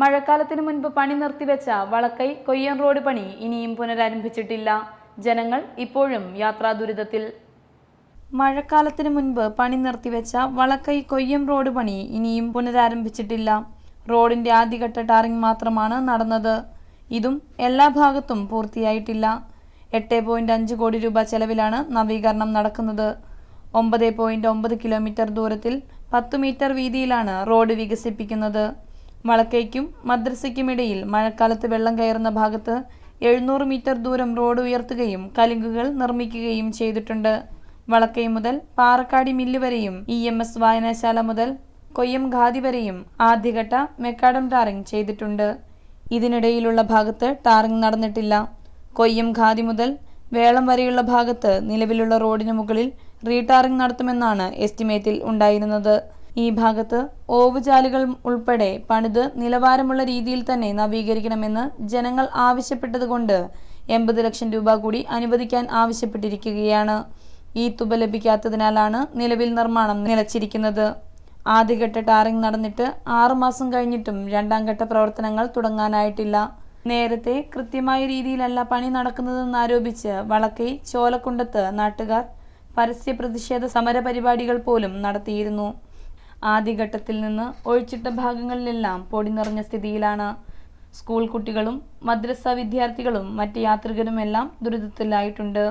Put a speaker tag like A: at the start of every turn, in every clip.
A: മഴക്കാലത്തിന് മുൻപ് പണി നിർത്തിവെച്ച വളക്കൈ കൊയ്യൻ റോഡ് പണി ഇനിയും പുനരാരംഭിച്ചിട്ടില്ല. ജനങ്ങൾ ഇപ്പോഴും യാത്രാ ദുരിതത്തിൽ. മഴക്കാലത്തിന് മുൻപ് പണി നിർത്തിവെച്ച വളക്കൈ കൊയ്യം റോഡ് പണി ഇനിയും പുനരാരംഭിച്ചിട്ടില്ല. റോഡിന്റെ ആദ്യഘട്ട ടാറിംഗ് മാത്രമാണ് നടന്നത്. ഇതും എല്ലാ ഭാഗത്തും പൂർത്തിയായിട്ടില്ല. എട്ട് പോയിന്റ് അഞ്ച് കോടി രൂപ ചെലവിലാണ് നവീകരണം നടക്കുന്നത്. ഒമ്പത് പോയിന്റ് ഒമ്പത് കിലോമീറ്റർ ദൂരത്തിൽ പത്ത് മീറ്റർ വീതിയിലാണ് റോഡ് വികസിപ്പിക്കുന്നത്. വളക്കൈക്കും മദ്രസയ്ക്കുമിടയിൽ മഴക്കാലത്ത് വെള്ളം കയറുന്ന ഭാഗത്ത് എഴുന്നൂറ് മീറ്റർ ദൂരം റോഡ് ഉയർത്തുകയും കലുങ്കുകൾ നിർമ്മിക്കുകയും ചെയ്തിട്ടുണ്ട്. വളക്കൈ മുതൽ പാറക്കാടി മില്ല് വരെയും ഇ എം എസ് വായനശാല മുതൽ കൊയ്യം ഖാദി വരെയും ആദ്യഘട്ട മെക്കാഡം ടാറിംഗ് ചെയ്തിട്ടുണ്ട്. ഇതിനിടയിലുള്ള ഭാഗത്ത് ടാറിംഗ് നടന്നിട്ടില്ല. കൊയ്യം ഖാദി മുതൽ വേളം വരെയുള്ള ഭാഗത്ത് നിലവിലുള്ള റോഡിന് മുകളിൽ റീടാറിംഗ് നടത്തുമെന്നാണ് എസ്റ്റിമേറ്റിൽ ഉണ്ടായിരുന്നത്. ഈ ഭാഗത്ത് ഓവുചാലുകൾ ഉൾപ്പെടെ പണിത് നിലവാരമുള്ള രീതിയിൽ തന്നെ നവീകരിക്കണമെന്ന് ജനങ്ങൾ ആവശ്യപ്പെട്ടതുകൊണ്ട് എൺപത് ലക്ഷം രൂപ കൂടി അനുവദിക്കാൻ ആവശ്യപ്പെട്ടിരിക്കുകയാണ്. ഈ തുക ലഭിക്കാത്തതിനാലാണ് നിലവിൽ നിർമ്മാണം നിലച്ചിരിക്കുന്നത്. ആദ്യഘട്ട ടാറിംഗ് നടന്നിട്ട് ആറുമാസം കഴിഞ്ഞിട്ടും രണ്ടാം ഘട്ട പ്രവർത്തനങ്ങൾ തുടങ്ങാനായിട്ടില്ല. നേരത്തെ കൃത്യമായ രീതിയിലല്ല പണി നടക്കുന്നതെന്നാരോപിച്ച് വളക്കൈ ചോലക്കുണ്ടത്ത് നാട്ടുകാർ പരസ്യ പ്രതിഷേധ സമര പരിപാടികൾ പോലും നടത്തിയിരുന്നു. ആദ്യഘട്ടത്തിൽ നിന്ന് ഒഴിച്ചിട്ട ഭാഗങ്ങളിലെല്ലാം പൊടി നിറഞ്ഞ സ്ഥിതിയിലാണ്. സ്കൂൾ കുട്ടികളും മദ്രസ വിദ്യാർത്ഥികളും മറ്റ് യാത്രികരുമെല്ലാം ദുരിതത്തിലായിട്ടുണ്ട്.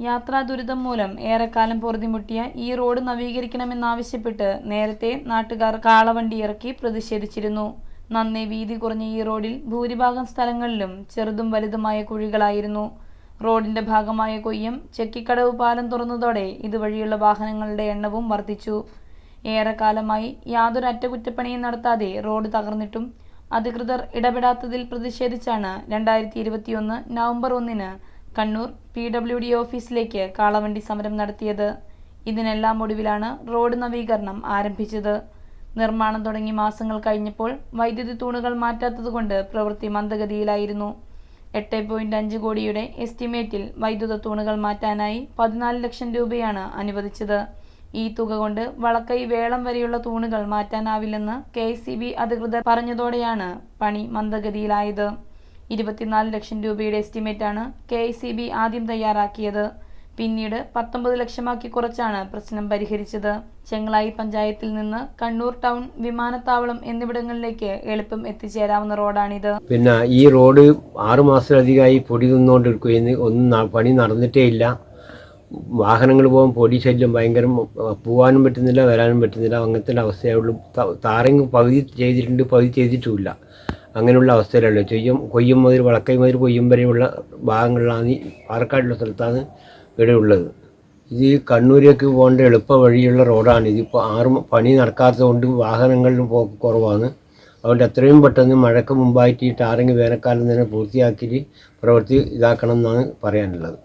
A: യാത്രാ ദുരിതം മൂലം ഏറെക്കാലം പൊറുതിമുട്ടിയ ഈ റോഡ് നവീകരിക്കണമെന്നാവശ്യപ്പെട്ട് നേരത്തെ നാട്ടുകാർ കാളവണ്ടി ഇറക്കി പ്രതിഷേധിച്ചിരുന്നു. നന്നേ വീതി കുറഞ്ഞ ഈ റോഡിൽ ഭൂരിഭാഗം സ്ഥലങ്ങളിലും ചെറുതും വലുതുമായ കുഴികളായിരുന്നു. റോഡിന്റെ ഭാഗമായ കൊയ്യം ചെക്കിക്കടവ് പാലം തുറന്നതോടെ ഇതുവഴിയുള്ള വാഹനങ്ങളുടെ എണ്ണവും വർദ്ധിച്ചു. ഏറെക്കാലമായി യാതൊരു അറ്റകുറ്റപ്പണിയും നടത്താതെ റോഡ് തകർന്നിട്ടും അധികൃതർ ഇടപെടാത്തതിൽ പ്രതിഷേധിച്ചാണ് രണ്ടായിരത്തി ഇരുപത്തിയൊന്ന് നവംബർ ഒന്നിന് കണ്ണൂർ പി ഡബ്ല്യു ഡി ഓഫീസിലേക്ക് കാളവണ്ടി സമരം നടത്തിയത്. ഇതിനെല്ലാം ഒടുവിലാണ് റോഡ് നവീകരണം ആരംഭിച്ചത്. നിർമ്മാണം തുടങ്ങി മാസങ്ങൾ കഴിഞ്ഞപ്പോൾ വൈദ്യുതി തൂണുകൾ മാറ്റാത്തതുകൊണ്ട് പ്രവൃത്തി മന്ദഗതിയിലായിരുന്നു. എട്ട് പോയിന്റ് അഞ്ച് കോടിയുടെ എസ്റ്റിമേറ്റിൽ വൈദ്യുത തൂണുകൾ മാറ്റാനായി പതിനാല് ലക്ഷം രൂപയാണ് അനുവദിച്ചത്. ഈ തുക കൊണ്ട് വളക്കൈ വേളം വരെയുള്ള തൂണുകൾ മാറ്റാനാവില്ലെന്ന് കെ അധികൃതർ പറഞ്ഞതോടെയാണ് പണി മന്ദഗതിയിലായത്. ഇരുപത്തിനാല് ലക്ഷം രൂപയുടെ എസ്റ്റിമേറ്റാണ് കെ സി ബി ആദ്യം തയ്യാറാക്കിയത്. പിന്നീട് പത്തൊമ്പത് ലക്ഷമാക്കി കുറച്ചാണ് പ്രശ്നം പരിഹരിച്ചത്. ചെങ്ങളായി പഞ്ചായത്തിൽ നിന്ന് കണ്ണൂർ ടൗൺ വിമാനത്താവളം എന്നിവിടങ്ങളിലേക്ക് എളുപ്പം എത്തിച്ചേരാവുന്ന റോഡാണിത്.
B: പിന്നെ ഈ റോഡ് ആറുമാസത്തിലധികമായി പൊടി നിന്നുകൊണ്ടിരിക്കുകയെന്ന് ഒന്നും പണി നടന്നിട്ടേ ഇല്ല. വാഹനങ്ങൾ പോകാൻ പോലീസ് ശല്യം ഭയങ്കര പോകാനും പറ്റുന്നില്ല വരാനും പറ്റുന്നില്ല. അങ്ങനത്തെ അവസ്ഥയുള്ളൂ താറിങ് പകുതി ചെയ്തിട്ടുണ്ട് പകുതി ചെയ്തിട്ടുമില്ല. അങ്ങനെയുള്ള അവസ്ഥയിലല്ലോ ചെയ്യും കൊയ്യം മുതൽ വളക്കൈ മുതൽ കൊയ്യം വരെയുള്ള ഭാഗങ്ങളിലാണ് ഈ പാലക്കാടുള്ള സ്ഥലത്താണ് ഇവിടെ ഉള്ളത് ഇത് കണ്ണൂരേക്ക് പോകേണ്ട എളുപ്പ വഴിയുള്ള റോഡാണ്. ഇതിപ്പോൾ ആറ് പണി നടക്കാത്തതുകൊണ്ട് വാഹനങ്ങളിലും പോക്ക് കുറവാണ്. അതുകൊണ്ട് എത്രയും പെട്ടെന്ന് മഴയ്ക്ക് മുമ്പായിട്ട് ഈ ടാറിങ് വേനൽക്കാലം തന്നെ പൂർത്തിയാക്കി പ്രവൃത്തി ഇതാക്കണം എന്നാണ് പറയാനുള്ളത്.